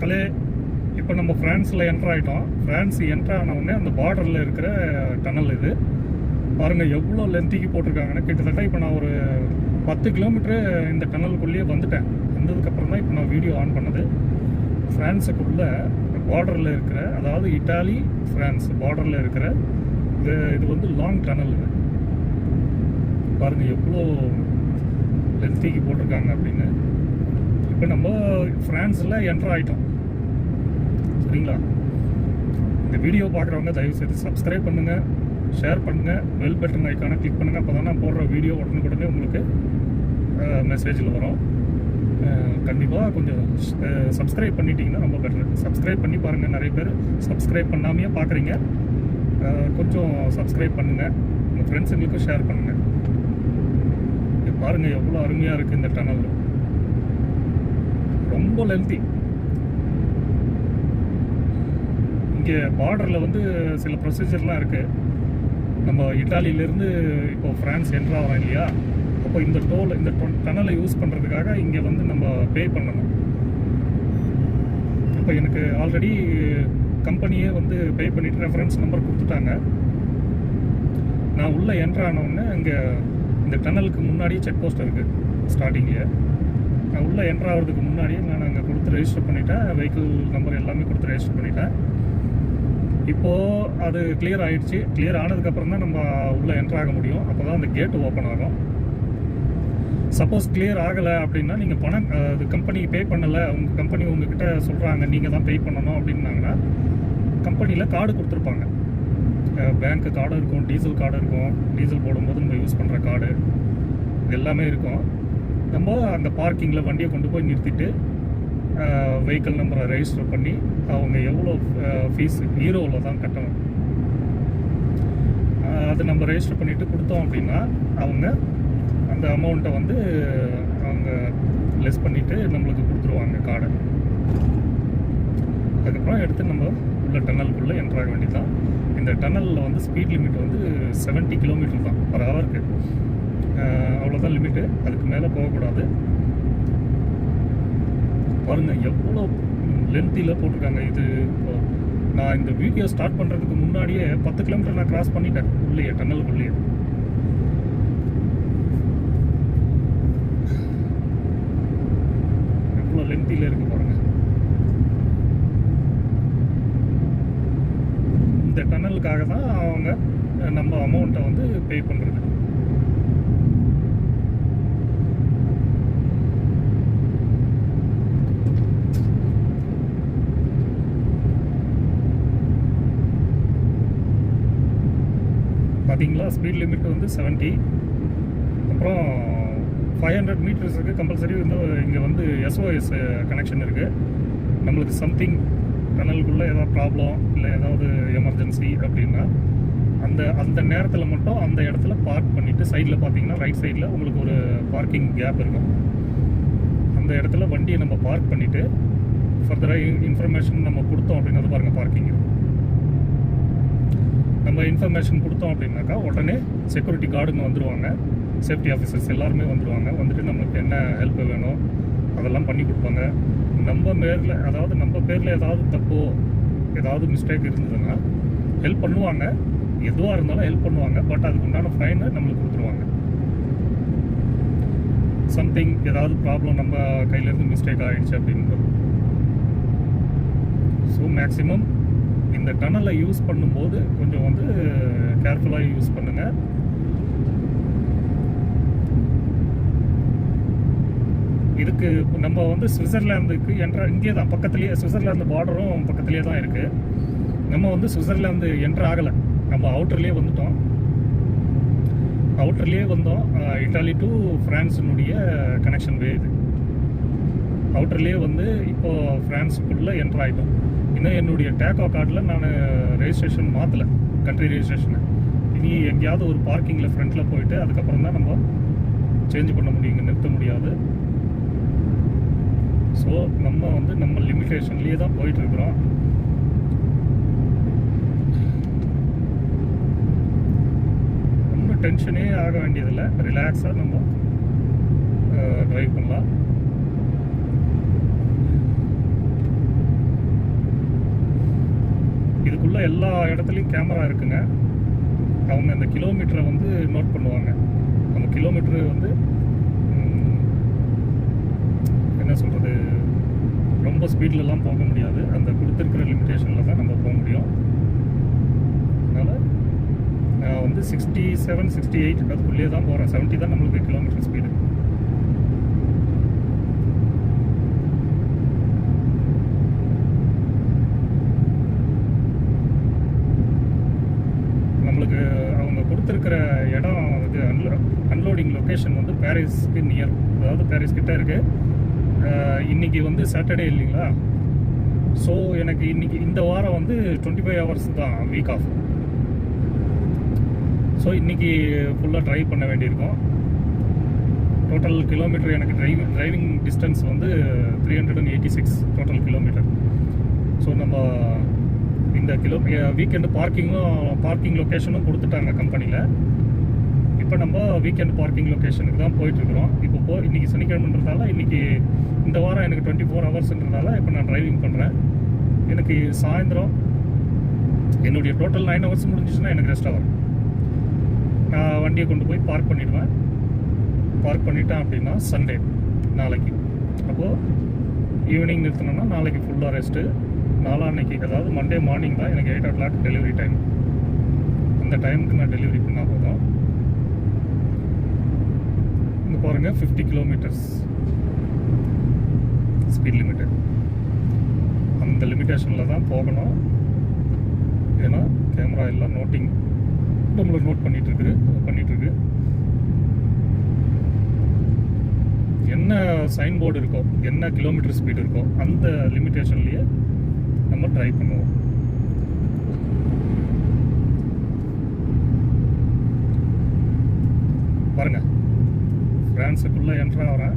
மக்களே இப்போ நம்ம ஃப்ரான்ஸில் என்டர் ஆகிட்டோம் ஃப்ரான்ஸ் என்டர் ஆன உடனே அந்த பார்டரில் இருக்கிற டனல் இது. பாருங்கள் எவ்வளோ லென்த்திக்கு போட்டிருக்காங்கன்னு கிட்டத்தட்ட இப்போ நான் ஒரு பத்து கிலோமீட்டரு இந்த டனலுக்குள்ளேயே வந்துட்டேன். வந்ததுக்கப்புறம் தான் இப்போ நான் வீடியோ ஆன் பண்ணது. ஃப்ரான்ஸுக்குள்ள பார்டரில் இருக்கிற அதாவது இட்டாலி ஃப்ரான்ஸ் பார்டரில் இருக்கிற இது இது வந்து லாங் டனல் இது. பாருங்கள் எவ்வளோ லென்த்திக்கு போட்டிருக்காங்க அப்படின்னு. இப்போ நம்ம ஃப்ரான்ஸில் என்டர் ஆகிட்டோம் சரிங்களா? இந்த வீடியோ பார்க்குறவங்க தயவுசெய்து சப்ஸ்கிரைப் பண்ணுங்கள் ஷேர் பண்ணுங்கள் வெல் பட்டன் ஐக்கானை கிளிக் பண்ணுங்கள் அப்போ தான் நான் போடுற வீடியோ உடனுக்குடனே உங்களுக்கு மெசேஜில் வரும். கண்டிப்பாக கொஞ்சம் சப்ஸ்கிரைப் பண்ணிட்டீங்கன்னா ரொம்ப பெட்டர் சப்ஸ்கிரைப் பண்ணி பாருங்கள் நிறைய பேர் சப்ஸ்கிரைப் பண்ணாமையே பார்க்குறீங்க. கொஞ்சம் சப்ஸ்கிரைப் பண்ணுங்கள் உங்கள் ஃப்ரெண்ட்ஸுங்களுக்கும் ஷேர் பண்ணுங்கள் பாருங்கள் எவ்வளோ அருமையாக இருக்குது இந்த டனல் ரொம்ப லென்த்தி இங்கே பார்டரில் வந்து சில ப்ரொசீஜர்லாம் இருக்குது நம்ம இட்டாலியிலேருந்து இப்போ ஃப்ரான்ஸ் என்ட்ராகிறோம் இல்லையா? அப்போ இந்த டோல் இந்த டனலை யூஸ் பண்ணுறதுக்காக இங்கே வந்து நம்ம பே பண்ணணும். இப்போ எனக்கு ஆல்ரெடி கம்பெனியே வந்து பே பண்ணிவிட்டு ரெஃபரன்ஸ் நம்பர் கொடுத்துட்டாங்க. நான் உள்ளே என்ட்ரானோடனே ஆனவுடனே இங்கே இந்த டனலுக்கு முன்னாடி செக் போஸ்ட் இருக்குது ஸ்டார்டிங்கில் நான் உள்ளே என்ட்ரு ஆகிறதுக்கு முன்னாடியே நான் அங்கே கொடுத்து ரெஜிஸ்டர் பண்ணிட்டேன். வெஹிக்கிள் நம்பர் எல்லாமே கொடுத்து ரெஜிஸ்டர் பண்ணிட்டேன். இப்போது அது கிளியர் ஆகிடுச்சு கிளியர் ஆனதுக்கப்புறம் தான் நம்ம உள்ளே என்ட்ரு ஆக முடியும். அப்போ தான் அந்த கேட்டு ஓப்பன் ஆகும். சப்போஸ் கிளியர் ஆகலை அப்படின்னா நீங்கள் பணம் அது கம்பெனி கம்பெனிக்கு பே பண்ணலை. உங்கள் கம்பெனி உங்ககிட்ட சொல்கிறாங்க நீங்கள் தான் பே பண்ணணும் அப்படின்னாங்கன்னா கம்பெனியில் கார்டு கொடுத்துருப்பாங்க. பேங்க்கு கார்டு இருக்கும் டீசல் கார்டு இருக்கும். டீசல் போடும்போது நம்ம யூஸ் பண்ணுற கார்டு இது எல்லாமே இருக்கும். நம்ம அந்த பார்க்கிங்கில் வண்டியை கொண்டு போய் நிறுத்திட்டு வெஹிக்கிள் நம்பரை ரெஜிஸ்டர் பண்ணி அவங்க எவ்வளோ ஃபீஸ் ஹீரோவில் தான் கட்டணும். அது நம்ம ரெஜிஸ்டர் பண்ணிவிட்டு கொடுத்தோம் அப்படின்னா அவங்க அந்த அமௌண்ட்டை வந்து அவங்க லெஸ் பண்ணிவிட்டு நம்மளுக்கு கொடுத்துருவாங்க கார்டை அதுக்கப்புறம் எடுத்து நம்ம உள்ள டன்னலுக்குள்ளே என்ட்ராக ஆக தான் இந்த டன்னலில் வந்து ஸ்பீட் லிமிட் வந்து 70 கிலோமீட்டர் தான் பர் ஹவருக்கு அவ்வளோதான் லிமிட்டு அதுக்கு மேலே போகக்கூடாது. பாருங்கள் எவ்வளோ லென்த்தியில் போட்டிருக்காங்க இது. இப்போ நான் இந்த வீடியோ ஸ்டார்ட் பண்ணுறதுக்கு முன்னாடியே பத்து கிலோமீட்டர் நான் கிராஸ் பண்ணிட்டேன். உள்ளேயே டன்னலுக்குள்ளேயே எவ்வளோ லென்த்தியில் இருக்கு பாருங்க. இந்த டன்னலுக்காக தான் அவங்க நம்ம அமௌண்ட்டை வந்து பே பண்ணுறது பார்த்தீங்களா? ஸ்பீட் லிமிட் வந்து 70 அப்புறம் ஃபைவ் ஹண்ட்ரட் மீட்டர்ஸுக்கு கம்பல்சரி வந்து இங்கே வந்து எஸ்ஓஎஸ் கனெக்ஷன் இருக்குது நம்மளுக்கு சம்திங் டனலுக்குள்ளே ஏதாவது ப்ராப்ளம் இல்லை ஏதாவது எமர்ஜென்சி அப்படின்னா அந்த அந்த நேரத்தில் மட்டும் அந்த இடத்துல பார்க் பண்ணிவிட்டு சைடில் பார்த்தீங்கன்னா ரைட் சைடில் உங்களுக்கு ஒரு பார்க்கிங் கேப் இருக்கும். அந்த இடத்துல வண்டியை நம்ம பார்க் பண்ணிவிட்டு ஃபர்தராக இன்ஃபர்மேஷன் நம்ம கொடுத்தோம் அப்படின்னா பாருங்கள் பார்க்கிங் இருக்கும். நம்ம இன்ஃபர்மேஷன் கொடுத்தோம் அப்படின்னாக்கா உடனே செக்யூரிட்டி கார்டுங்க வந்துடுவாங்க சேஃப்டி ஆஃபீஸர்ஸ் எல்லாருமே வந்துடுவாங்க வந்துட்டு நம்மளுக்கு என்ன ஹெல்ப் வேணும் அதெல்லாம் பண்ணி கொடுப்பாங்க. நம்ம பேரில் அதாவது நம்ம பேரில் ஏதாவது தப்போ ஏதாவது மிஸ்டேக் இருந்ததுன்னா ஹெல்ப் பண்ணுவாங்க. எதுவாக இருந்தாலும் ஹெல்ப் பண்ணுவாங்க. பட் அதுக்கு உண்டான ஃபைனை நம்மளுக்கு கொடுத்துருவாங்க. சம்திங் ஏதாவது ப்ராப்ளம் நம்ம கையிலேருந்து மிஸ்டேக் ஆகிடுச்சு அப்படின்றது. ஸோ மேக்ஸிமம் இந்த டனலை யூஸ் பண்ணும்போது கொஞ்சம் வந்து கேர்ஃபுல்லாக யூஸ் பண்ணுங்கள் இதுக்கு நம்ம வந்து சுவிட்சர்லாந்துக்கு என்ற இங்கே தான் பக்கத்துலேயே சுவிட்சர்லாந்து பார்டரும் பக்கத்துலேயே தான் இருக்குது நம்ம வந்து சுவிட்சர்லாந்து என்ட்ரு ஆகலை. நம்ம அவுட்டர்லேயே வந்துட்டோம். அவுட்டர்லேயே வந்தோம். இட்டாலி டு ஃப்ரான்ஸினுடைய கனெக்ஷன் வே இது. அவுட்டர்லேயே வந்து இப்போது ஃப்ரான்ஸுக்குள்ளே என்ட்ரு ஆகிட்டோம் இன்னும் என்னுடைய டேக்கோ கார்டில் நான் ரெஜிஸ்ட்ரேஷன் மாற்றலை கண்ட்ரி ரெஜிஸ்ட்ரேஷனை இனி எங்கேயாவது ஒரு பார்க்கிங்கில் ஃப்ரண்ட்டில் போயிட்டு அதுக்கப்புறம் தான் நம்ம சேஞ்ச் பண்ண முடியும். இங்கே நிறுத்த முடியாது. ஸோ நம்ம வந்து நம்ம லிமிட்டேஷன்லேயே தான் போயிட்டுருக்குறோம். ஒன்றும் டென்ஷனே ஆக வேண்டியதில்லை. ரிலாக்ஸாக நம்ம ட்ரைவ் பண்ணலாம். ஃபுல்லாக எல்லா இடத்துலையும் கேமரா இருக்குங்க. அவங்க அந்த கிலோமீட்டரை வந்து நோட் பண்ணுவாங்க. அந்த கிலோமீட்டரு வந்து என்ன சொல்கிறது ரொம்ப ஸ்பீட்லலாம் போக முடியாது. அந்த கொடுத்துருக்கிற லிமிட்டேஷனில் தான் நம்ம போக முடியும். அதனால் நான் வந்து சிக்ஸ்டி செவன் சிக்ஸ்டி எயிட் அதுக்குள்ளேயே தான் போகிறேன் செவன்ட்டி தான் நம்மளுக்கு கிலோமீட்டர் ஸ்பீடு நம்மளுக்கு அவங்க கொடுத்துருக்கிற இடம் இது அன்லோ அன்லோடிங் லொக்கேஷன் வந்து பாரிஸ்க்கு நியர் அதாவது பாரிஸ் இருக்குது இன்றைக்கி வந்து சாட்டர்டே இல்லைங்களா? ஸோ எனக்கு இன்னைக்கு இந்த வாரம் வந்து டுவெண்ட்டி ஃபைவ் ஹவர்ஸ் தான் வீக் ஆஃப் ஸோ இன்றைக்கி ஃபுல்லாக ட்ரைவ் பண்ண வேண்டியிருக்கோம். டோட்டல் கிலோமீட்டர் எனக்கு ட்ரைவிங் டிரைவிங் டிஸ்டன்ஸ் வந்து three hundred and eighty six total kilometre so நம்ம இந்த கிலோ வீக்கெண்டு பார்க்கிங்கும் பார்க்கிங் லொக்கேஷனும் கொடுத்துட்டாங்க கம்பெனியில் இப்போ நம்ம வீக்கெண்ட் பார்க்கிங் லொக்கேஷனுக்கு தான் போயிட்டுருக்குறோம். இப்போ போ இன்றைக்கி சனிக்கிழமைன்றதால இன்றைக்கி இந்த வாரம் எனக்கு டுவெண்ட்டி ஃபோர் ஹவர்ஸ்ன்றதால இப்போ நான் ட்ரைவிங் பண்ணுறேன் எனக்கு சாயந்தரம் என்னுடைய டோட்டல் நைன் ஹவர்ஸ் முடிஞ்சிச்சுன்னா எனக்கு ரெஸ்ட் ஆகும் நான் வண்டியை கொண்டு போய் பார்க் பண்ணிவிடுவேன் பார்க் பண்ணிட்டேன் அப்படின்னா சண்டே நாளைக்கு. அப்போது ஈவினிங் நிறுத்தினோம்னா நாளைக்கு ஃபுல்லாக ரெஸ்ட்டு நாளான்னைக்கு அதாவது மண்டே மார்னிங் தான் எனக்கு eight o'clock delivery time அந்த டைமுக்கு நான் டெலிவரி பண்ணால் போதும். இங்கே பாருங்கள் ஃபிஃப்டி கிலோமீட்டர்ஸ் ஸ்பீட் லிமிட்டு அந்த லிமிட்டேஷனில் தான் போகணும். ஏன்னா கேமரா எல்லாம் நோட்டிங் நம்மளுக்கு நோட் பண்ணிகிட்ருக்குது இருக்குது இருக்கு என்ன சைன் போர்டு இருக்கோ என்ன கிலோமீட்டர் ஸ்பீடு இருக்கோ அந்த லிமிட்டேஷன்லேயே நம்ம ட்ரை பண்ணுவோம். பாருங்க பிரான்ஸுக்குள்ளே என்ட்ரு ஆகிறேன்